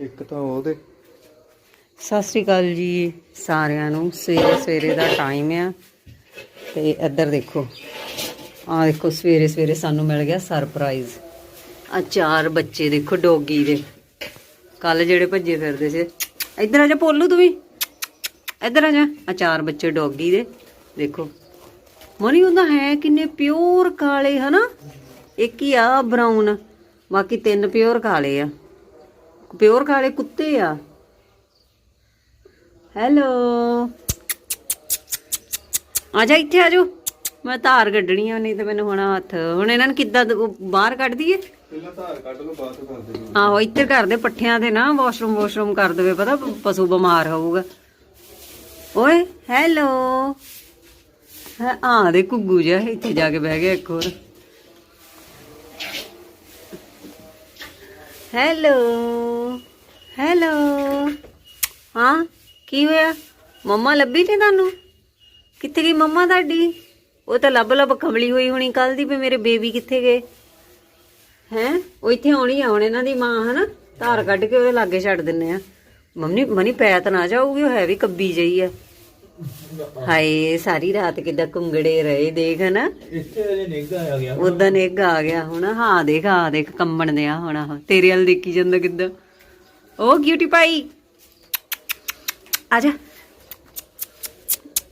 ਇੱਕ ਤਾਂ ਉਹਦੇ। ਸਤਿ ਸ੍ਰੀ ਅਕਾਲ ਜੀ ਸਾਰਿਆਂ ਨੂੰ। ਸਵੇਰੇ ਸਵੇਰੇ ਦਾ ਟਾਈਮ ਆ। ਤੇ ਇੱਧਰ ਦੇਖੋ। ਆ ਦੇਖੋ, ਸਵੇਰੇ ਸਵੇਰੇ ਸਾਨੂੰ ਮਿਲ ਗਿਆ ਸਰਪ੍ਰਾਈਜ਼ ਆ ਚਾਰ ਬੱਚੇ ਦੇਖੋ, ਡੋਗੀ ਦੇ। ਕੱਲ ਜਿਹੜੇ ਭੱਜੇ ਫਿਰਦੇ ਸੀ। ਇੱਧਰ ਆ ਜਾ ਪੋਲੂ, ਤੂੰ ਵੀ। ਇੱਧਰ ਆ ਜਾ। ਆ ਚਾਰ ਬੱਚੇ ਡੋਗੀ ਦੇ। ਦੇਖੋ। ਮਨੀ, ਉਹਦਾ ਹੈ ਕਿੰਨੇ ਪਿਓਰ ਕਾਲੇ, ਹਨਾ? ਇੱਕ ਹੀ ਆ ਬਰਾਊਨ ਬਾਕੀ ਤਿੰਨ ਪਿਓਰ ਕਾਲੇ ਆ। ਪਿਓਰ ਕਾਲੇ ਕੁੱਤੇ ਆ। ਹੈਲੋ। ਆ ਜਾ ਇੱਥੇ ਆ ਜਾ ਮੈਂ ਧਾਰ ਕੱਢਣੀ ਆ ਨਹੀਂ ਤੇ ਮੈਨੂੰ ਹੁਣ ਹੱਥ ਹੁਣ ਇਹਨਾਂ ਨੂੰ ਕਿੱਦਾਂ ਉਹ ਬਾਹਰ ਕੱਢ ਦਈਏ? ਪਹਿਲਾਂ ਧਾਰ ਕੱਢ ਲਓ ਬਾਅਦ ਚ ਕਰ ਦੇਣੀ ਆਹੋ ਇੱਥੇ ਘਰ ਦੇ ਪੱਠਿਆਂ ਦੇ ਨਾ ਵਾਸ਼ਰੂਮ ਵਾਸ਼ਰੂਮ ਕਰ ਦੇਵੇ ਪਤਾ ਪਸ਼ੂ ਬਿਮਾਰ ਹੋਊਗਾ। ਓਏ ਹੈਲੋ। ਹੈ ਆ ਦੇ ਕੁੱਗੂ ਜਿਹਾ ਇੱਥੇ ਜਾ ਕੇ ਬਹਿ ਗਿਆ ਇੱਕ ਹੋਰ। Hello hello. ਹਾਂ, ਕੀ ਹੋਇਆ? ਮੰਮਾ ਲੱਭੀ ਨੀ ਤੁਹਾਨੂੰ? ਕਿੱਥੇ ਗਈ ਮੰਮਾ ਤੁਹਾਡੀ? ਉਹ ਤਾਂ ਲੱਭ ਲੱਭ ਕਮਲੀ ਹੋਈ ਹੋਣੀ ਕੱਲ ਦੀ ਵੀ ਮੇਰੇ ਬੇਬੀ ਕਿੱਥੇ ਗਏ? ਹੈ? ਉਹ ਇੱਥੇ ਆਉਣੀ ਆ, ਹੁਣ ਇਹਨਾਂ ਦੀ ਮਾਂ, ਹਨਾ? ਧਾਰ ਕੱਢ ਕੇ ਉਹਦੇ ਲਾਗੇ ਛੱਡ ਦਿੰਨੇ ਆ। ਮੰਮੀ, ਮਨੀ ਪੈ ਤਾਂ ਨਾ ਜਾਊਗੀ, ਉਹ ਹੈ ਵੀ ਕੱਬੀ ਜਈ ਆ। ਹਾਏ ਸਾਰੀ ਰਾਤ ਕਿੱਦਾਂ ਕੁੰਗੜੇ ਰਹੇ ਦੇਖ ਹਨਾ? ਇੱਥੇ ਅਜੇ ਨਿੱਘਾ ਆ ਗਿਆ। ਉਦਾਂ ਨੇ ਇੱਕ ਆ ਗਿਆ ਹੁਣ। ਹਾਂ ਦੇਖ ਆ ਦੇਖ ਕੰਬਣ ਦਿਆ ਹੁਣ ਆਹ। ਤੇਰੇ ਵੱਲ ਦੇਖੀ ਜਾਂਦਾ ਕਿੱਦਾਂ? ਉਹ ਕਿਊਟੀ ਪਾਈ ਆਜਾ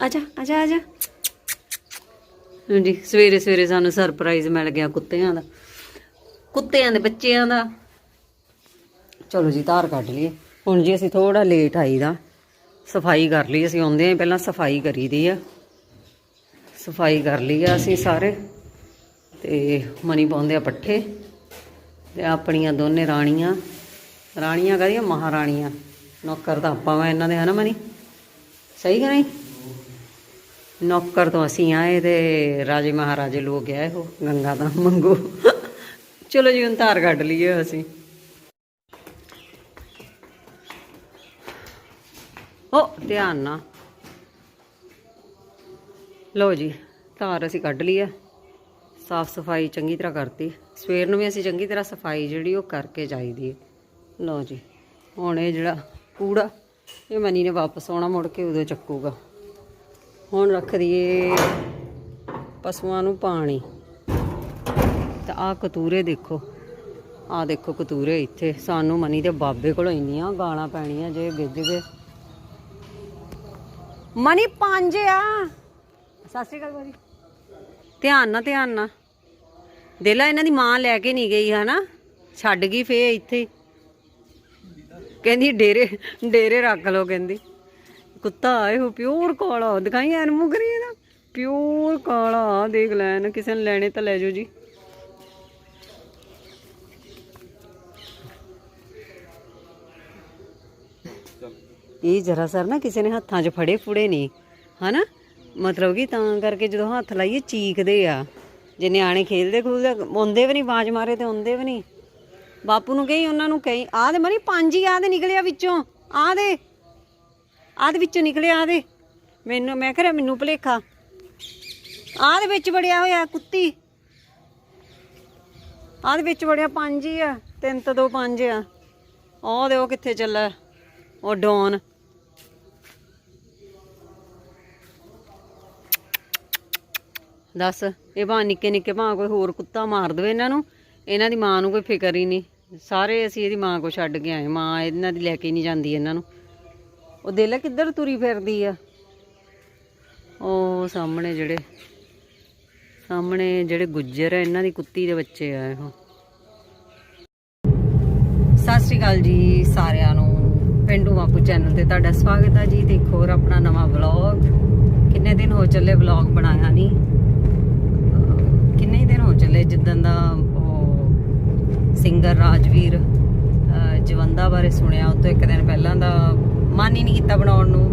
ਆਜਾ ਆਜਾ ਆਜਾ ਹਾਂਜੀ ਸਵੇਰੇ ਸਵੇਰੇ ਸਾਨੂੰ ਸਰਪ੍ਰਾਈਜ਼ ਮਿਲ ਗਿਆ ਕੁੱਤਿਆਂ ਦਾ। ਕੁੱਤਿਆਂ ਦੇ ਬੱਚਿਆਂ ਦਾ। ਚਲੋ ਜੀ ਧਾਰ ਕੱਢ ਲਈਏ। ਹੁਣ ਜੀ ਅਸੀਂ ਥੋੜਾ ਲੇਟ ਆਈਦਾ। ਸਫ਼ਾਈ ਕਰ ਲਈ, ਅਸੀਂ ਆਉਂਦੇ ਆਂ, ਪਹਿਲਾਂ ਸਫ਼ਾਈ ਕਰੀ ਦੀ ਆ। ਸਫ਼ਾਈ ਕਰ ਲਈ ਆ ਅਸੀਂ ਸਾਰੇ, ਤੇ ਮਨੀ ਪਾਉਂਦੇ ਆ ਪੱਠੇ, ਤੇ ਆਪਣੀਆਂ ਦੋਨੇ ਰਾਣੀਆਂ ਰਾਣੀਆਂ ਕਹਦੀਆਂ? ਮਹਾਰਾਣੀਆਂ। ਨੌਕਰ ਤਾਂ ਆਪਾਂ ਵਾ ਇਹਨਾਂ ਦੇ, ਹਨਾ ਮਨੀ? ਸਹੀ ਕਿ ਨਹੀਂ? ਨੌਕਰ ਤੋਂ ਅਸੀਂ ਆਏ ਤੇ ਰਾਜੇ ਮਹਾਰਾਜੇ ਲੋਕ ਆਏ ਹੋ ਗੰਗਾ ਦਾ ਮੰਗੋ। ਚਲੋ ਜੀ, ਹੁਣ ਧਾਰ ਕੱਢ ਲਈਏ ਅਸੀਂ ਓ ਧਿਆਨ ਨਾਲ। ਲਓ ਜੀ, ਧਾਰ ਅਸੀਂ ਕੱਢ ਲਈ ਹੈ ਸਾਫ਼ ਸਫ਼ਾਈ ਚੰਗੀ ਤਰ੍ਹਾਂ ਕਰਤੀ। ਸਵੇਰ ਨੂੰ ਵੀ ਅਸੀਂ ਚੰਗੀ ਤਰ੍ਹਾਂ ਸਫ਼ਾਈ ਜਿਹੜੀ ਉਹ ਕਰਕੇ ਜਾਈਦੀ ਹੈ। ਲਓ ਜੀ, ਹੁਣ ਇਹ ਜਿਹੜਾ ਕੂੜਾ, ਇਹ ਮਨੀ ਨੇ ਵਾਪਸ ਆਉਣਾ, ਮੁੜ ਕੇ ਉਦੋਂ ਚੱਕੂਗਾ। ਹੁਣ ਰੱਖ ਦਈਏ ਪਸ਼ੂਆਂ ਨੂੰ ਪਾਣੀ। ਤਾਂ ਆਹ ਕਤੂਰੇ ਦੇਖੋ। ਆਹ ਦੇਖੋ ਕਤੂਰੇ ਇੱਥੇ। ਸਾਨੂੰ ਮਨੀ ਦੇ ਬਾਬੇ ਕੋਲੋਂ ਇੰਨੀਆਂ ਗਾਲਾਂ ਪੈਣੀਆਂ, ਜੇ ਗਿੱਜ ਗਏ। ਮਨੀ ਪੰਜ ਆ। ਸਤਿ ਸ਼੍ਰੀ ਅਕਾਲ ਭਾਜੀ। ਧਿਆਨ ਨਾਲ ਧਿਆਨ ਨਾਲ। ਦੇ ਲਾ, ਇਹਨਾਂ ਦੀ ਮਾਂ ਲੈ ਕੇ ਨਹੀਂ ਗਈ, ਹਨਾ? ਛੱਡ ਗਈ ਫੇ ਇੱਥੇ ਕਹਿੰਦੀ, ਡੇਰੇ ਡੇਰੇ ਰੱਖ ਲਓ, ਕਹਿੰਦੀ। ਕੁੱਤਾ ਆਏ ਹੋ, ਪਿਓਰ ਕਾਲਾ। ਦਿਖਾਈ ਐਨ ਮੁਗਰੀ ਇਹਦਾ ਪਿਓਰ ਕਾਲਾ ਦੇਖ ਲੈਣ ਕਿਸੇ ਨੇ ਲੈਣੇ ਤਾਂ ਲੈ ਜਾਓ ਜੀ। ਇਹ ਜਰਾ ਸਰ ਨਾ ਕਿਸੇ ਨੇ ਹੱਥਾਂ 'ਚ ਫੜੇ ਫੁੜੇ ਨਹੀਂ, ਹਨਾ? ਮਤਲਬ ਕਿ ਤਾਂ ਕਰਕੇ ਜਦੋਂ ਹੱਥ ਲਾਈਏ ਚੀਕਦੇ ਆ। ਜੇ ਨਿਆਣੇ ਖੇਲਦੇ ਖੂਲਦੇ ਆਉਂਦੇ ਵੀ ਨਹੀਂ ਬਾਜ ਮਾਰੇ ਤੇ ਆਉਂਦੇ ਵੀ ਨਹੀਂ। ਬਾਪੂ ਨੂੰ ਕਹੀ, ਉਹਨਾਂ ਨੂੰ ਕਹੀ, ਆਹ ਦੇ ਮਰੀ ਪੰਜ ਹੀ ਆਹ ਦੇ ਨਿਕਲਿਆ ਵਿੱਚੋਂ, ਆਹ ਦੇ। ਆਹ ਦੇ ਵਿੱਚੋਂ ਨਿਕਲਿਆ, ਆਹ ਦੇ। ਮੈਨੂੰ, ਮੈਂ ਕਿਹਾ, ਮੈਨੂੰ ਭੁਲੇਖਾ। ਆਹ ਦੇ ਵਿੱਚ ਵੜਿਆ ਹੋਇਆ ਕੁੱਤੀ। ਆਹ ਦੇ ਵਿੱਚ ਵੜਿਆ ਪੰਜ ਹੀ ਆ, ਤਿੰਨ ਤੋਂ ਦੋ ਪੰਜ ਆ। ਉਹ ਦੇ ਉਹ ਕਿੱਥੇ ਚੱਲਾ ਉਹ ਡੌਨ। ਦੱਸ, ਇਹ ਭਾਂ ਨਿੱਕੇ ਨਿੱਕੇ ਭਾਂ ਕੋਈ ਹੋਰ ਕੁੱਤਾ ਮਾਰ ਦਵੇ ਇਹਨਾਂ ਨੂੰ, ਇਹਨਾਂ ਦੀ ਮਾਂ ਨੂੰ ਕੋਈ ਫਿਕਰ ਹੀ ਨਹੀਂ। ਸਾਰੇ ਅਸੀਂ ਇਹਦੀ ਮਾਂ ਕੋ ਛੱਡ ਕੇ ਆਏ ਮਾਂ ਇਹਨਾਂ ਦੀ ਲੈ ਕੇ ਨਹੀਂ ਜਾਂਦੀ ਇਹਨਾਂ ਨੂੰ। ਉਹ ਦੇ ਕਿੱਧਰ ਤੁਰੀ ਫਿਰਦੀ ਆ? ਉਹ ਸਾਹਮਣੇ ਜਿਹੜੇ ਸਾਹਮਣੇ ਜਿਹੜੇ ਗੁੱਜਰ ਆ, ਇਹਨਾਂ ਦੀ ਕੁੱਤੀ ਦੇ ਬੱਚੇ ਆ ਇਹੋ। ਸਤਿ ਸ਼੍ਰੀ ਅਕਾਲ ਜੀ ਸਾਰਿਆਂ ਨੂੰ। ਪਿੰਡੂ ਬਾਪੂ ਚੈਨਲ ਤੇ ਤੁਹਾਡਾ ਸਵਾਗਤ ਹੈ ਜੀ ਤੇ ਇੱਕ ਹੋਰ ਆਪਣਾ ਨਵਾਂ ਵਲੌਗ ਕਿੰਨੇ ਦਿਨ ਹੋ ਚੱਲੇ ਵਲੌਗ ਬਣਾਇਆ ਨਹੀਂ? ਕਿੰਨੇ ਦਿਨ ਹੋ ਚੱਲੇ ਜਿੱਦਣ ਦਾ ਉਹ ਸਿੰਗਰ ਰਾਜਵੀਰ ਜਵੰਦਾ ਬਾਰੇ ਸੁਣਿਆ, ਉਹ ਤੋਂ ਇੱਕ ਦਿਨ ਪਹਿਲਾਂ ਦਾ ਮਨ ਹੀ ਨਹੀਂ ਕੀਤਾ ਬਣਾਉਣ ਨੂੰ।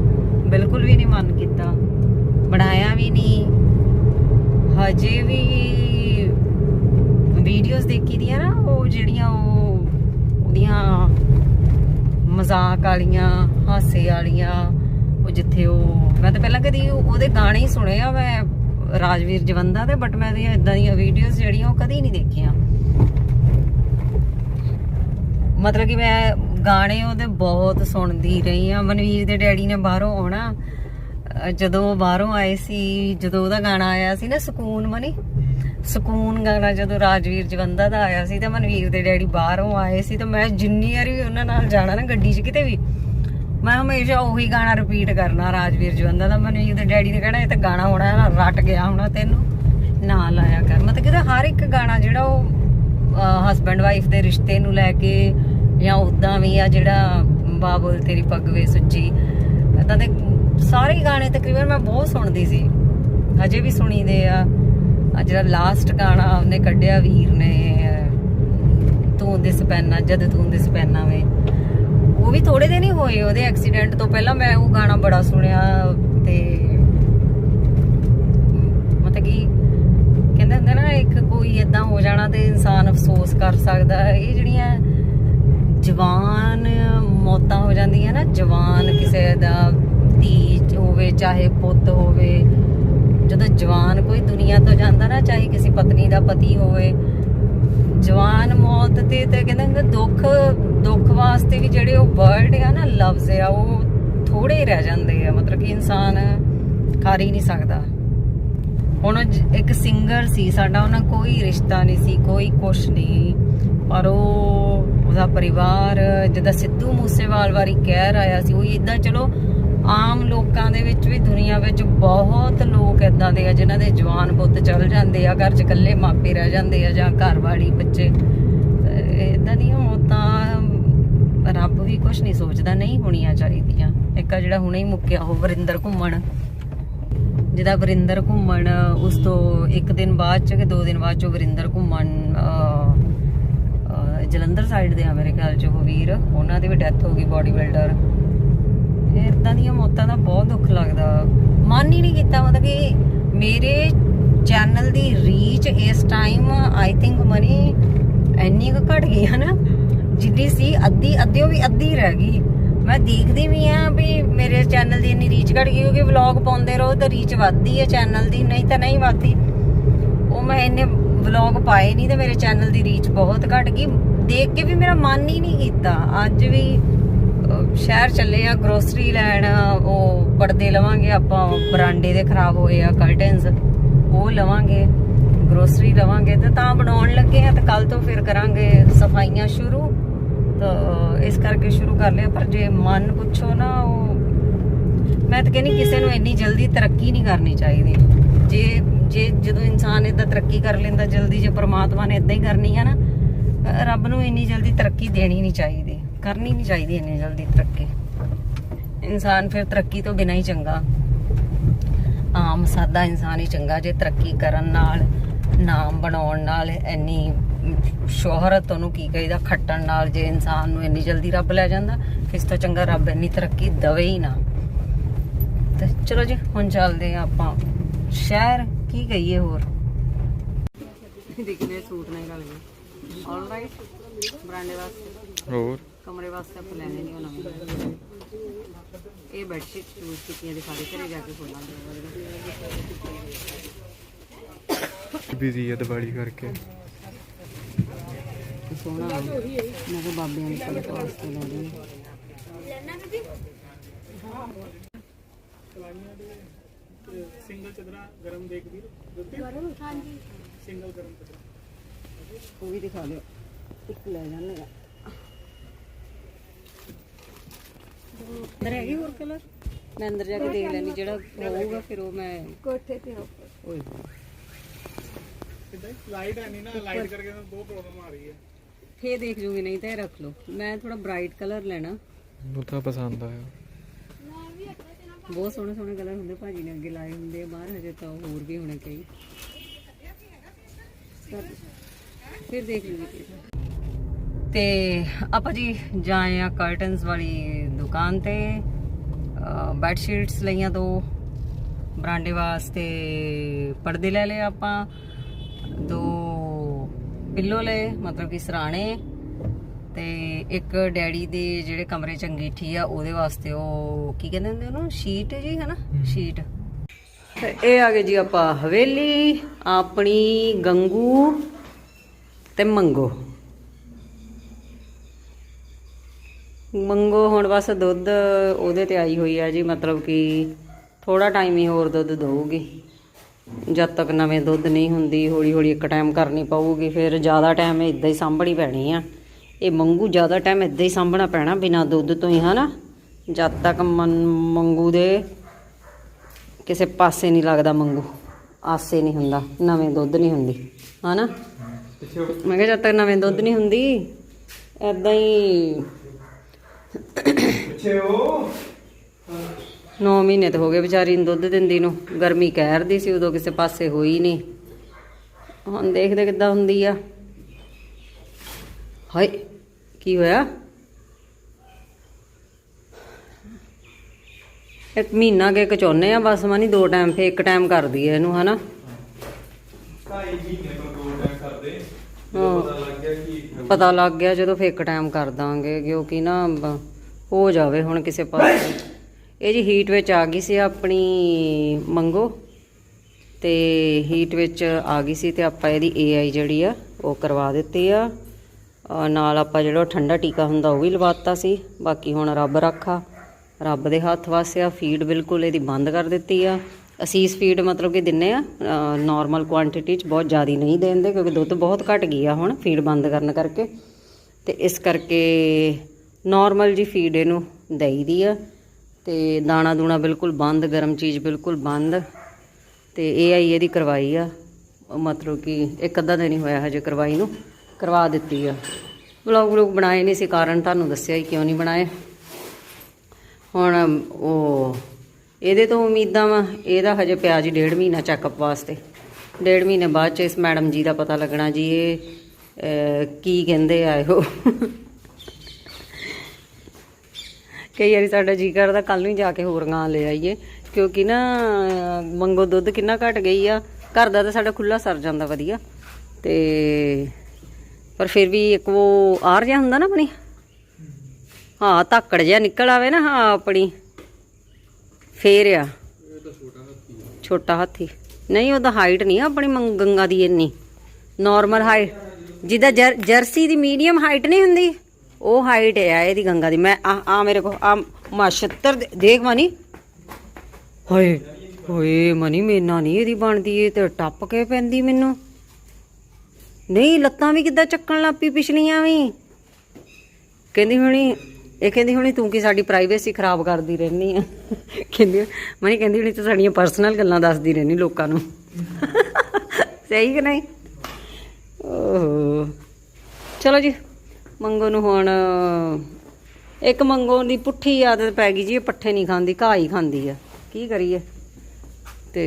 ਬਿਲਕੁਲ ਵੀ ਨਹੀਂ ਮਨ ਕੀਤਾ। ਬਣਾਇਆ ਵੀ ਨਹੀਂ। ਹਜੇ ਵੀ ਵੀਡੀਓਜ਼ ਦੇਖੀ ਦੀਆਂ ਨਾ ਉਹ ਜਿਹੜੀਆਂ ਉਹ, ਉਹਦੀਆਂ ਮਜ਼ਾਕ ਵਾਲੀਆਂ, ਹਾਸੇ ਵਾਲੀਆਂ, ਉਹ ਜਿੱਥੇ ਉਹ, ਮੈਂ ਤਾਂ ਪਹਿਲਾਂ ਕਦੀ ਉਹਦੇ ਗਾਣੇ ਹੀ ਸੁਣੇ ਆ, ਮੈਂ ਰਾਜਵੀਰ ਜਵੰਦਾ ਦੇ ਬਟ ਮੈਂ ਦੀਆਂ ਇਦਾਂ ਦੀਆਂ ਵੀਡੀਓਜ਼ ਜਿਹੜੀਆਂ ਉਹ ਕਦੀ ਨਹੀਂ ਦੇਖੀਆਂ। ਮਤਲਬ ਕਿ ਮੈਂ ਗਾਣੇ ਉਹਦੇ ਬਹੁਤ ਸੁਣਦੀ ਰਹੀ ਆ ਮਨਵੀਰ ਦੇ ਡੈਡੀ ਨੇ ਬਾਹਰੋਂ ਆਉਣਾ। ਜਦੋਂ ਉਹ ਬਾਹਰੋਂ ਆਏ ਸੀ, ਜਦੋਂ ਉਹਦਾ ਗਾਣਾ ਆਇਆ ਸੀ ਨਾ ਸਕੂਨ ਮਨੀ, ਸਕੂਨ ਗਾਣਾ ਜਦੋਂ ਰਾਜਵੀਰ ਜਵੰਦਾ ਦਾ ਆਇਆ ਸੀ ਤੇ ਮਨਵੀਰ ਦੇ ਡੈਡੀ ਬਾਹਰੋਂ ਆਏ ਸੀ ਤੇ ਮੈਂ ਜਿੰਨੀ ਵਾਰੀ ਵੀ ਉਹਨਾਂ ਨਾਲ ਜਾਣਾ ਨਾ ਗੱਡੀ 'ਚ ਕਿਤੇ ਵੀ ਮੈਂ ਹਮੇਸ਼ਾ ਉਹੀ ਗਾਣਾ ਰਿਪੀਟ ਕਰਨਾ ਰਾਜਵੀਰ ਜਵੰਦਾ ਦਾ। ਮਨਵੀਰ ਦੇ ਡੈਡੀ ਨੇ ਕਹਿਣਾ ਇਹ ਤਾਂ ਗਾਣਾ ਹੋਣਾ ਨਾ ਰਟ ਗਿਆ ਹੋਣਾ ਤੈਨੂੰ। ਨਾ ਲਾਇਆ ਕਰ। ਮਤਲਬ ਕਿ ਹਰ ਇੱਕ ਗਾਣਾ ਜਿਹੜਾ ਉਹ ਹਸਬੈਂਡ ਵਾਈਫ ਦੇ ਰਿਸ਼ਤੇ ਨੂੰ ਲੈ ਕੇ ਜਾਂ ਉਦਾਂ ਵੀ ਆ ਜਿਹੜਾ ਬਾਬੁਲ ਤੇਰੀ ਪੱਗ ਵੇ ਸੁੱਚੀ ਇਦਾਂ ਦੇ ਸਾਰੇ ਗਾਣੇ ਤਕਰੀਬਨ ਮੈਂ ਬਹੁਤ ਸੁਣਦੀ ਸੀ। ਹਜੇ ਵੀ ਸੁਣੀਦੇ ਆ। ਆ ਜਿਹੜਾ ਲਾਸਟ ਗਾਣਾ ਉਹਨੇ ਕੱਢਿਆ ਵੀਰ ਨੇ ਅਹ, ਤੂੰ ਦਿਸ ਪੈਨਾ ਜਦ ਤੂੰ ਦਿਸ ਪੈਨਾ ਵੇ। ਉਹ ਵੀ ਥੋੜੇ ਦਿਨ ਹੀ ਹੋਏ ਉਹਦੇ ਐਕਸੀਡੈਂਟ ਤੋਂ ਪਹਿਲਾਂ ਮੈਂ ਉਹ ਗਾਣਾ ਬੜਾ ਸੁਣਿਆ ਤੇ ਮਤਲਬ ਕਿ ਕਹਿੰਦੇ ਹੁੰਦੇ ਨਾ, ਇੱਕ ਕੋਈ ਇਦਾਂ ਹੋ ਜਾਣਾ ਤੇ ਇਨਸਾਨ ਅਫਸੋਸ ਕਰ ਸਕਦਾ ਇਹ ਜਿਹੜੀਆਂ ਜਵਾਨ ਮੌਤਾਂ ਹੋ ਜਾਂਦੀਆਂ ਨਾ, ਜਵਾਨ ਕਿਸੇ ਦਾ ਧੀ ਹੋਵੇ, ਚਾਹੇ ਪੁੱਤ ਹੋਵੇ, ਜਦੋਂ ਜਵਾਨ ਕੋਈ ਦੁਨੀਆ ਤੋਂ ਜਾਂਦਾ ਨਾ, ਚਾਹੇ ਕਿਸੇ ਪਤਨੀ ਦਾ ਪਤੀ ਹੋਵੇ, ਜਵਾਨ ਮੌਤ ਤੇ ਤੇ ਕਹਿੰਦੇ ਹੁੰਦੇ ਦੁੱਖ ਦੁੱਖ ਵਾਸਤੇ ਵੀ ਜਿਹੜੇ ਉਹ ਵਰਡ ਆ ਨਾ ਲਫ਼ਜ਼ ਆ, ਉਹ ਥੋੜੇ ਰਹਿ ਜਾਂਦੇ ਆ। ਮਤਲਬ ਕਿ ਇਨਸਾਨ ਕਰ ਹੀ ਨਹੀਂ ਸਕਦਾ। ਹੁਣ ਇੱਕ ਸਿੰਗਰ ਸੀ, ਸਾਡਾ ਉਹਨਾਂ ਕੋਈ ਰਿਸ਼ਤਾ ਨਹੀਂ ਸੀ, ਕੋਈ ਕੁਛ ਨਹੀਂ। ਪਰ ਉਹ ਉਹਦਾ ਪਰਿਵਾਰ ਜਿਹਦਾ ਸਿੱਧੂ ਮੂਸੇਵਾਲ ਵਾਰੀ ਕਹਿਰ ਆਇਆ ਸੀ, ਉਹ ਇਦਾਂ ਚਲੋ ਆਮ ਲੋਕਾਂ ਦੇ ਵਿੱਚ ਵੀ, ਦੁਨੀਆ ਵਿੱਚ ਬਹੁਤ ਲੋਕ ਇਦਾਂ ਦੇ ਆ, ਜਿਨ੍ਹਾਂ ਦੇ ਜਵਾਨ ਪੁੱਤ ਚਲ ਜਾਂਦੇ ਆ, ਘਰ 'ਚ ਇਕੱਲੇ ਮਾਪੇ ਰਹਿ ਜਾਂਦੇ ਆ ਜਾਂ ਘਰ ਵਾਲੀ ਬੱਚੇ ਇਦਾਂ ਦੀਆਂ ਮੌਤਾਂ ਰੱਬ ਵੀ ਕੁਝ ਨਹੀਂ ਸੋਚਦਾ, ਨਹੀਂ ਹੋਣੀਆਂ ਚਾਹੀਦੀਆਂ। ਇੱਕ ਆ ਜਿਹੜਾ ਹੁਣੇ ਹੀ ਮੁੱਕਿਆ ਉਹ ਵਰਿੰਦਰ ਘੁੰਮਣ। ਜਿਹਦਾ ਵਰਿੰਦਰ ਘੁੰਮਣ, ਉਸ ਤੋਂ ਇੱਕ ਦਿਨ ਬਾਅਦ ਚ ਕਿ ਦੋ ਦਿਨ ਬਾਅਦ ਚ ਵਰਿੰਦਰ ਘੁੰਮਣ ਜਲੰਧਰ ਸਾਈਡ ਦੇ ਆ ਮੇਰੇ ਖਿਆਲ ਚ ਉਹ ਵੀਰ। ਉਹਨਾਂ ਦੀ ਵੀ ਡੈਥ ਹੋ ਗਈ ਬਾਡੀ ਬਿਲਡਰ ਇਦਾਂ ਦੀਆਂ ਮੌਤਾਂ ਦਾ ਬਹੁਤ ਦੁੱਖ ਲੱਗਦਾ। ਮਨ ਹੀ ਨਹੀਂ ਕੀਤਾ ਮਤਲਬ ਕਿ ਮੇਰੇ ਚੈਨਲ ਦੀ ਰੀਚ ਇਸ ਟਾਈਮ ਆਈ ਥਿੰਕ ਮਨੀ ਇੰਨੀ ਕੁ ਘਟ ਗਈ ਹੈ ਨਾ। ਜਿੱਦੀ ਸੀ, ਅੱਧੀ, ਅੱਧਿਓ ਵੀ ਅੱਧੀ ਰਹਿ ਗਈ। ਮੈਂ ਦੇਖਦੀ ਵੀ ਆ ਵੀ ਮੇਰੇ ਚੈਨਲ ਦੀ ਇੰਨੀ ਰੀਚ ਘਟ ਗਈ, ਕਿਉਂਕਿ ਵਲੌਗ ਪਾਉਂਦੇ ਰਹੋ ਤਾਂ ਰੀਚ ਵੱਧਦੀ ਹੈ ਚੈਨਲ ਦੀ, ਨਹੀਂ ਤਾਂ ਨਹੀਂ ਵੱਧਦੀ। ਉਹ ਮੈਂ ਇੰਨੇ ਵਲੌਗ ਪਾਏ ਨਹੀਂ ਤੇ ਮੇਰੇ ਚੈਨਲ ਦੀ ਰੀਚ ਬਹੁਤ ਘਟ ਗਈ। ਦੇਖ ਕੇ ਵੀ ਮੇਰਾ ਮਨ ਹੀ ਨਹੀਂ ਕੀਤਾ। ਅੱਜ ਵੀ ਸ਼ਹਿਰ ਚੱਲੇ ਆ ਗਰੋਸਰੀ ਲੈਣ, ਉਹ ਪਰਦੇ ਲਵਾਂਗੇ ਆਪਾਂ, ਬਰਾਂਡੇ ਦੇ ਖਰਾਬ ਹੋਏ ਆ ਕਰਟਨਸ ਉਹ ਲਵਾਂਗੇ ਗਰੋਸਰੀ ਲਵਾਂਗੇ ਤੇ ਤਾਂ ਬਣਾਉਣ ਲੱਗੇ ਆ ਤੇ ਕੱਲ ਤੋਂ ਫਿਰ ਕਰਾਂਗੇ ਸਫਾਈਆਂ ਸ਼ੁਰੂ। ਤਾਂ ਇਸ ਕਰਕੇ ਸ਼ੁਰੂ ਕਰ ਲਿਆ, ਪਰ ਜੇ ਮਨ ਪੁੱਛੋ ਨਾ, ਉਹ ਮੈਂ ਤਾਂ ਕਹਿੰਦੀ ਕਿਸੇ ਨੂੰ ਇੰਨੀ ਜਲਦੀ ਤਰੱਕੀ ਨਹੀਂ ਕਰਨੀ ਚਾਹੀਦੀ। ਜੇ ਜੇ ਜਦੋਂ ਇਨਸਾਨ ਇਦਾਂ ਤਰੱਕੀ ਕਰ ਲੈਂਦਾ, ਜਲਦੀ ਜੇ ਪ੍ਰਮਾਤਮਾ ਨੇ ਇਦਾਂ ਹੀ ਕਰਨੀ ਹੈ ਨਾ ਰੱਬ ਨੂੰ ਇੰਨੀ ਜਲਦੀ ਤਰੱਕੀ ਦੇਣੀ ਨਹੀਂ ਚਾਹੀਦੀ, ਕਰਨੀ ਨਹੀਂ ਚਾਹੀਦੀ ਇੰਨੀ ਜਲਦੀ ਤਰੱਕੀ। ਇਨਸਾਨ ਫਿਰ ਤਰੱਕੀ ਤੋਂ ਬਿਨਾਂ ਹੀ ਚੰਗਾ। ਆਮ ਸਾਦਾ ਇਨਸਾਨ ਹੀ ਚੰਗਾ, ਜੇ ਤਰੱਕੀ ਕਰਨ ਨਾਲ, ਨਾਮ ਬਣਾਉਣ ਨਾਲ ਇੰਨੀ ਸ਼ੋਹਰਤ ਉਹਨੂੰ ਕੀ ਕਹੀਦਾ ਖੱਟਣ ਨਾਲ ਜੇ ਇਨਸਾਨ ਨੂੰ ਇੰਨੀ ਜਲਦੀ ਰੱਬ ਲੈ ਜਾਂਦਾ ਇਸ ਤੋਂ ਚੰਗਾ ਰੱਬ ਇੰਨੀ ਤਰੱਕੀ ਦਵੇ ਹੀ ਨਾ। ਤੇ ਚਲੋ ਜੀ ਹੁਣ ਚੱਲਦੇ ਆ ਆਪਾਂ। ਸ਼ਹਿਰ ਕੀ ਕਹੀਏ ਹੋਰ? ਦੇਖਦੇ ਸੂਟ ਨਹੀਂ ਗੱਲ ਜੀ ਆਲ ਰਾਈਟ ਬਰਾਂਡੇ ਵਾਸਤੇ। ਹੋਰ? ਕਮਰੇ ਵਾਸਤੇ ਆਪਾਂ ਲੈਣੇ ਨਹੀਂ ਉਹ ਨਵੀਂ ਇਹ ਬੈੱਡ ਸ਼ੀਟ ਚੂਜ਼ ਕੀਤੀਆਂ ਦਿਖਾ ਦੇ ਘਰੇ ਜਾ ਕੇ ਖੋਲਾਂਗੇ ਬਿਜ਼ੀ ਆ ਦਿਵਾਲੀ ਕਰਕੇ। ਸੋਹਣਾ ਮੈਂ ਕਿਹਾ ਬਾਬਿਆਂ ਨੂੰ ਪੜ੍ਹ ਵਾਸਤੇ ਲੈਣੀ ਸਿੰਗਲ ਚਦਰਾ ਗਰਮ ਦੇਖ ਵੀਰ ਗਰਮ ਹਾਂਜੀ ਸਿੰਗਲ ਗਰਮ ਚਦਰਾ ਉਹ ਵੀ ਦਿਖਾ ਦਿਓ ਇੱਕ ਲੈ ਜਾਂਦੇ ਆ। ਅੰਦਰ ਹੈਗੀ ਹੋਰ ਕਲਰ? ਮੈਂ ਅੰਦਰ ਜਾ ਕੇ ਦੇਖ ਲੈਣੀ ਜਿਹੜਾ ਹੋਊਗਾ ਫਿਰ ਉਹ ਮੈਂ ਕੋਠੇ ਤੇ ਓਏ। ਕਿਦਾਂ ਲਾਈਟ ਹੈ ਨਹੀਂ ਨਾ ਲਾਈਟ ਕਰਕੇ ਤਾਂ ਬਹੁਤ ਪ੍ਰੋਬਲਮ ਆ ਰਹੀ ਹੈ। ਫੇਰ ਦੇਖ ਜੂਗੀ ਨਹੀਂ ਤਾਂ ਇਹ ਰੱਖ ਲਓ। ਮੈਂ ਥੋੜਾ ਬ੍ਰਾਈਟ ਕਲਰ ਲੈਣਾ। ਉਹ ਤਾਂ ਪਸੰਦ ਆਇਆ। ਬਹੁਤ ਸੋਹਣੇ ਸੋਹਣੇ ਕਲਰ ਹੁੰਦੇ ਭਾਜੀ ਨੇ ਅੱਗੇ ਲਾਏ ਹੁੰਦੇ ਆ ਬਾਹਰ ਹਜੇ ਤਾਂ ਹੋਰ ਵੀ ਹੋਣੇ ਕਈ। ਫਿਰ ਦੇਖ ਲੂਗੀ ਤੇ ਆਪਾਂ ਜੀ ਜਾਏ ਆ ਕਰਟਨਸ ਵਾਲੀ ਦੁਕਾਨ ਤੇ। ਬੈੱਡ ਸ਼ੀਟਸ ਲਈਆਂ ਦੋ। ਬਰਾਂਡੇ ਵਾਸਤੇ ਪਰਦੇ ਲੈ ਲਏ ਆਪਾਂ। ਪਿੱਲੋ ਲਏ ਮਤਲਬ ਕਿ ਸਰਾਣੇ ਤੇ ਇੱਕ ਡੈਡੀ ਦੇ ਜਿਹੜੇ ਕਮਰੇ ਚ ਅੰਗੀਠੀ ਆ ਉਹਦੇ ਵਾਸਤੇ ਉਹ ਕੀ ਕਹਿੰਦੇ ਹੁੰਦੇ ਉਹਨੂੰ? ਸ਼ੀਟ ਜੀ ਹਨਾ ਸ਼ੀਟ। ਤੇ ਇਹ ਆ ਗਏ ਜੀ ਆਪਾਂ ਹਵੇਲੀ ਆਪਣੀ ਗੰਗੂ ਤੇ ਮੰਗੋ। ਮੰਗੋ ਹੁਣ ਬਸ ਦੁੱਧ ਉਹਦੇ ਤੇ ਆਈ ਹੋਈ ਆ ਜੀ ਮਤਲਬ ਕਿ ਥੋੜਾ ਟਾਈਮ ਹੀ ਹੋਰ ਦੁੱਧ ਦਊਗੀ। ਜਦ ਤੱਕ ਨਵੇਂ ਦੁੱਧ ਨਹੀਂ ਹੁੰਦੀ ਹੌਲੀ ਹੌਲੀ ਇੱਕ ਟਾਈਮ ਕਰਨੀ ਪਊਗੀ, ਫਿਰ ਜ਼ਿਆਦਾ ਟਾਈਮ ਇਦਾਂ ਹੀ ਸਾਂਭਣੀ ਪੈਣੀ ਆ। ਇਹ ਮੰਗੂ ਜ਼ਿਆਦਾ ਟਾਈਮ ਇਦਾਂ ਹੀ ਸਾਂਭਣਾ ਪੈਣਾ ਬਿਨਾਂ ਦੁੱਧ ਤੋਂ ਹੀ, ਹਨਾ? ਜਦ ਤੱਕ ਮੰਗੂ ਦੇ ਕਿਸੇ ਪਾਸੇ ਨਹੀਂ ਲੱਗਦਾ ਮੰਗੂ, ਆਸੇ ਨਹੀਂ ਹੁੰਦਾ, ਨਵੇਂ ਦੁੱਧ ਨਹੀਂ ਹੁੰਦੀ, ਹਨਾ? ਮੈਂ ਕਿਹਾ ਜਦ ਤੱਕ ਨਵੇਂ ਦੁੱਧ ਨਹੀਂ ਹੁੰਦੀ ਐਦਾਂ ਹੀ ਪਿੱਛੇ ਉਹ 9 ਮਹੀਨੇ ਤੇ ਹੋ ਗਏ ਵਿਚਾਰੀ ਨੂੰ ਦੁੱਧ ਦਿੰਦੀ ਨੂੰ ਗਰਮੀ ਕਹਿਰਦੀ ਸੀ ਉਦੋਂ ਕਿਸੇ ਪਾਸੇ ਹੋਈ ਨਹੀਂ। ਹੁਣ ਦੇਖਦੇ ਕਿੱਦਾਂ ਹੁੰਦੀ ਆ। ਹਾਏ ਕੀ ਹੋਇਆ? ਇੱਕ ਮਹੀਨਾ ਕੇ ਕਚੋਨੇ ਆ ਬਸ ਮਨੀ ਦੋ ਟਾਈਮ ਫੇ ਇੱਕ ਟਾਈਮ ਕਰਦੀ ਐ ਇਹਨੂੰ ਹਨਾ। ਪਤਾ ਲੱਗ ਗਿਆ ਜਦੋਂ ਫੇ ਇੱਕ ਟਾਈਮ ਕਰ ਦਾਂਗੇ ਕਿਉਂਕਿ ਨਾ ਹੋ ਜਾਵੇ ਹੁਣ ਕਿਸੇ ਪਾਸੇ। ਇਹ ਜੀ ਹੀਟ ਵਿੱਚ ਆ ਗਈ ਸੀ ਆਪਣੀ ਮੰਗੋ ਤੇ ਹੀਟ ਵਿੱਚ ਆ ਗਈ ਸੀ ਤੇ ਆਪਾਂ ਇਹਦੀ ਏਆਈ ਜਿਹੜੀ ਆ, ਉਹ ਕਰਵਾ ਦਿੱਤੀ ਆ। ਨਾਲ ਆਪਾਂ ਜਿਹੜਾ ਠੰਡਾ ਟੀਕਾ ਹੁੰਦਾ ਉਹ ਵੀ ਲਵਾਤਾ ਸੀ। ਬਾਕੀ ਹੁਣ ਰੱਬ ਰੱਖਾ, ਰੱਬ ਦੇ ਹੱਥ ਵਾਸਿਆ ਫੀਡ ਬਿਲਕੁਲ ਇਹਦੀ ਬੰਦ ਕਰ ਦਿੱਤੀ ਆ। ਅਸੀਸ ਫੀਡ ਮਤਲਬ ਕਿ ਦਿੰਨੇ ਆ ਨਾਰਮਲ ਕੁਆਂਟੀਟੀ ਚ ਬਹੁਤ ਜ਼ਿਆਦਾ ਨਹੀਂ ਦੇਂਦੇ ਕਿਉਂਕਿ ਦੁੱਧ ਬਹੁਤ ਘਟ ਗਈ ਆ ਹੁਣ ਫੀਡ ਬੰਦ ਕਰਨ ਕਰਕੇ। ਤੇ ਇਸ ਕਰਕੇ ਨਾਰਮਲ ਜੀ ਫੀਡ ਇਹਨੂੰ ਦੇਈਦੀ ਆ। ਤੇ ਦਾਣਾ ਦੂਣਾ ਬਿਲਕੁਲ ਬੰਦ, ਗਰਮ ਚੀਜ਼ ਬਿਲਕੁਲ ਬੰਦ। ਤੇ ਇਹ ਆਈ ਇਹਦੀ ਕਰਵਾਈ ਆ। ਉਹ ਮਤਲਬ ਕਿ ਇੱਕ ਅੱਧਾ ਦਿਨ ਹੀ ਹੋਇਆ ਹਜੇ ਕਰਵਾਈ ਨੂੰ, ਕਰਵਾ ਦਿੱਤੀ ਆ। ਵਲੌਗ ਵਲੌਗ ਬਣਾਏ ਨਹੀਂ ਸੀ ਕਾਰਨ ਤੁਹਾਨੂੰ ਦੱਸਿਆ ਹੀ ਕਿਉਂ ਨਹੀਂ ਬਣਾਏ। ਹੁਣ ਉਹ ਇਹਦੇ ਤੋਂ ਉਮੀਦਾਂ ਵਾ, ਇਹਦਾ ਹਜੇ ਪਿਆ ਜੀ ਡੇਢ ਮਹੀਨਾ ਚੈੱਕਅਪ ਵਾਸਤੇ। ਡੇਢ ਮਹੀਨੇ ਬਾਅਦ ਚ ਇਸ ਮੈਡਮ ਜੀ ਦਾ ਪਤਾ ਲੱਗਣਾ ਜੀ, ਇਹ ਕੀ ਕਹਿੰਦੇ ਆ ਇਹੋ। ਕਈ ਵਾਰੀ ਸਾਡਾ ਜੀ ਕਰਦਾ ਕੱਲ ਨੂੰ ਜਾ ਕੇ ਹੋਰ ਗਾਂ ਲੈ ਆਈਏ। ਕਿਉਂਕਿ ਨਾ, ਮੰਗੋ ਦੁੱਧ ਕਿੰਨਾ ਘਟ ਗਈ ਆ। ਘਰ ਦਾ ਤਾਂ ਸਾਡਾ ਖੁੱਲਾ ਸਰ ਜਾਂਦਾ ਵਧੀਆ। ਤੇ ਪਰ ਫਿਰ ਵੀ ਇੱਕ ਉਹ ਆਰ ਜਿਹਾ ਹੁੰਦਾ ਨਾ ਆਪਣੀ। ਹਾਂ, ਧਾਕੜ ਜਿਹਾ ਨਿਕਲ ਆਵੇ ਨਾ, ਹਾਂ, ਆਪਣੀ। ਫੇਰ ਆ। ਛੋਟਾ ਹਾਥੀ। ਨਹੀਂ, ਉਹਦਾ ਹਾਈਟ ਨਹੀਂ ਆ ਆਪਣੀ ਗੰਗਾ ਦੀ ਇੰਨੀ। ਨਾਰਮਲ ਹਾਈਟ ਜਿਹਦਾ ਜਰ- ਜਰਸੀ ਦੀ ਮੀਡੀਅਮ ਹਾਈਟ ਨਹੀਂ ਹੁੰਦੀ। ਉਹ ਹਾਈਟ ਹੈ ਇਹਦੀ ਗੰਗਾ ਦੀ। ਮੈਂ ਆ ਆ ਮੇਰੇ ਕੋ ਆ ਮਾਸ਼ਤਰ ਦੇਖ ਮਨੀ। ਹੋਏ ਹੋਏ ਮਨੀ, ਮੇਨਾ ਨਹੀਂ ਇਹਦੀ ਬਣਦੀ, ਇਹ ਤੇ ਟੱਪ ਕੇ ਪੈਂਦੀ ਮੈਨੂੰ। ਨਹੀਂ, ਲੱਤਾਂ ਵੀ ਕਿੱਦਾਂ ਚੱਕਣ ਲੱਪੀ ਪਿਛਲੀਆਂ ਵੀ। ਕਹਿੰਦੀ ਹੁਣੀ, ਇਹ ਕਹਿੰਦੀ ਹੁਣੀ, ਤੂੰ ਕੀ ਸਾਡੀ ਪ੍ਰਾਈਵੇਸੀ ਖਰਾਬ ਕਰਦੀ ਰਹਿਨੀ ਆ? ਕਹਿੰਦੀ, ਮਨੀ ਕਹਿੰਦੀ ਹੁਣੀ, ਤੂੰ ਸਾਡੀਆਂ ਪਰਸਨਲ ਗੱਲਾਂ ਦੱਸਦੀ ਰਹਿਨੀ ਲੋਕਾਂ ਨੂੰ। ਸਹੀ ਕਿ ਨਹੀਂ? ਓਹੋ। ਚਲੋ ਜੀ। ਮੰਗੋ ਨੂੰ ਹੁਣ ਇੱਕ ਮੰਗੋ ਦੀ ਪੁੱਠੀ ਆਦਤ ਪੈ ਗਈ ਜੀ ਇਹ ਪੱਠੇ ਨਹੀਂ ਖਾਂਦੀ ਘਾਹ ਹੀ ਖਾਂਦੀ ਆ। ਕੀ ਕਰੀਏ? ਤੇ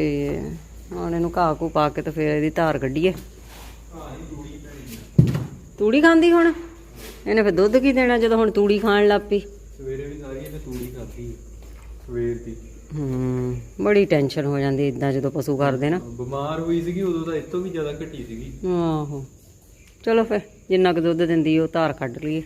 ਹੁਣ ਇਹਨੂੰ ਘਾਹ ਕੂ ਪਾ ਕੇ ਤੇ ਫਿਰ ਇਹਦੀ ਧਾਰ ਕੱਢੀਏ। ਤੂੜੀ ਖਾਂਦੀ ਹੁਣ? ਇਹਨੇ ਫਿਰ ਦੁੱਧ ਕੀ ਦੇਣਾ ਜਦੋਂ ਹੁਣ ਤੂੜੀ ਖਾਣ ਲੱਗ ਪਈ? ਸਵੇਰੇ ਵੀ ਸਾਰੀ ਇਹਨੇ ਤੂੜੀ ਖਾਧੀ ਸਵੇਰ ਦੀ। ਹੂੰ ਬੜੀ ਟੈਨਸ਼ਨ ਹੋ ਜਾਂਦੀ ਇਦਾਂ ਜਦੋਂ ਪਸ਼ੂ ਕਰਦੇ ਨਾ। ਬਿਮਾਰ ਹੋਈ ਸੀਗੀ ਉਦੋਂ ਤਾਂ ਇਸ ਤੋਂ ਵੀ ਜ਼ਿਆਦਾ ਘਟੀ ਸੀਗੀ। ਆਹੋ ਚਲੋ ਫਿਰ। ਜਿੰਨਾ ਕੁ ਦੁੱਧ ਦਿੰਦੀ ਉਹ ਧਾਰ ਕੱਢ ਲਈਏ।